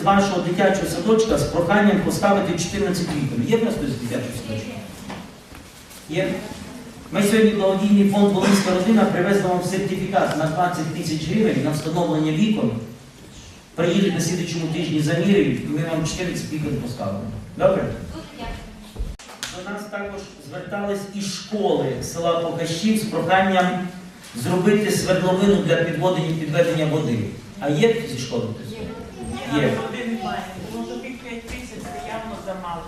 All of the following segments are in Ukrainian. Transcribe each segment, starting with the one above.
з вашого дитячого садочка з проханням поставити 14 вікон. Є в нас хтось з дитячого садочка? Є? Ми сьогодні благодійний фонд Волинська родина привезли вам сертифікат на 20 тисяч гривень на встановлення вікон. Приїдуть на слідчому тижні замірюють, і ми вам 14 вікон поставимо. Добре? До нас також звертались із школи села Покащів з проханням зробити свердловину для підводення підведення води. А є зі школи хтось? Є. Води немає. Може тих 5 тисяч це явно замало.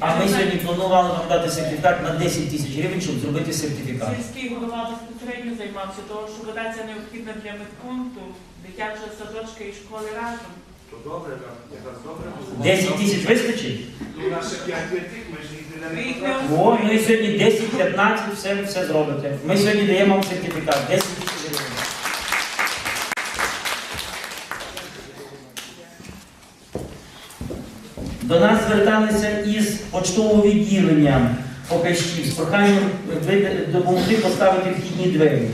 А ми сьогодні планували вам дати сертифікат на 10 тисяч гривень, щоб зробити сертифікат. Сільський голова безпосередньо займався, того, що вода ця необхідна для медпункту, дитячого садочка і школи разом. То добре, так, якраз добре. 10 тисяч вистачить? Ну, наше 5 тих, ми ж ніде не їх потрапили. не О, ми сьогодні 10-15, все, все зробите. Ми сьогодні даємо вам сертифікат. 10 тисяч гривень. До нас зверталися із почтового відділення покажчів з проханням допомогти поставити вхідні двері.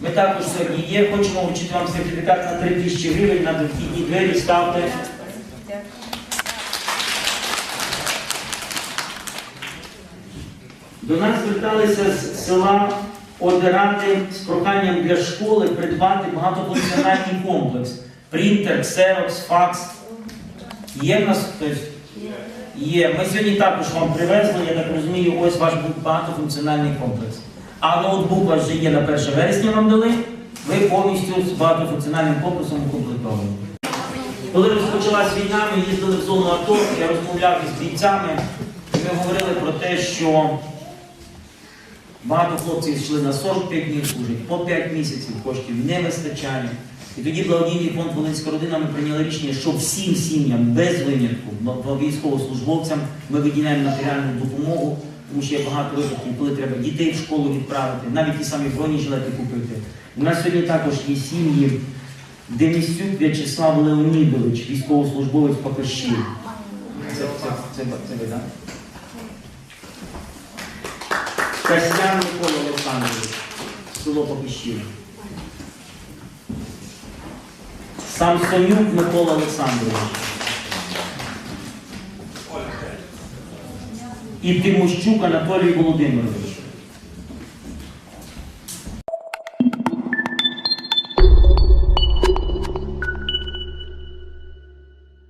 Ми також сьогодні є, хочемо вручити вам сертифікат на 3 тисячі гривень на вхідні двері ставте. До нас зверталися з села Одеради з проханням для школи придбати багатофункціональний комплекс. Принтер, ксерокс, факс. Є в нас хтось? Є. Ми сьогодні також вам привезли, я так розумію, ось ваш багатофункціональний комплекс. А ноутбук у вас вже є на 1 вересня вам дали, ви повністю з багатофункціональним комплексом укомплектовані. Коли розпочалась війна, ми їздили в зону АТО, я розмовляв із бійцями, і ми говорили про те, що багато хлопців йшли на 45 днів служить, по 5 місяців коштів не вистачає. І тоді благодійний фонд Волинська родина ми прийняли рішення, що всім сім'ям без винятку, військовослужбовцям ми виділяємо матеріальну допомогу, тому що є багато випадків, коли треба дітей в школу відправити, навіть ті самі бронежилети купити. У нас сьогодні також є сім'ї Денисюк В'ячеслав Леонідович, військовослужбовець Покащів. Це, це, це, так? Касян Микола Олександрович, село Покащів. Самсонюк Микола Олександрович. І Тимощук Анатолій Володимирович.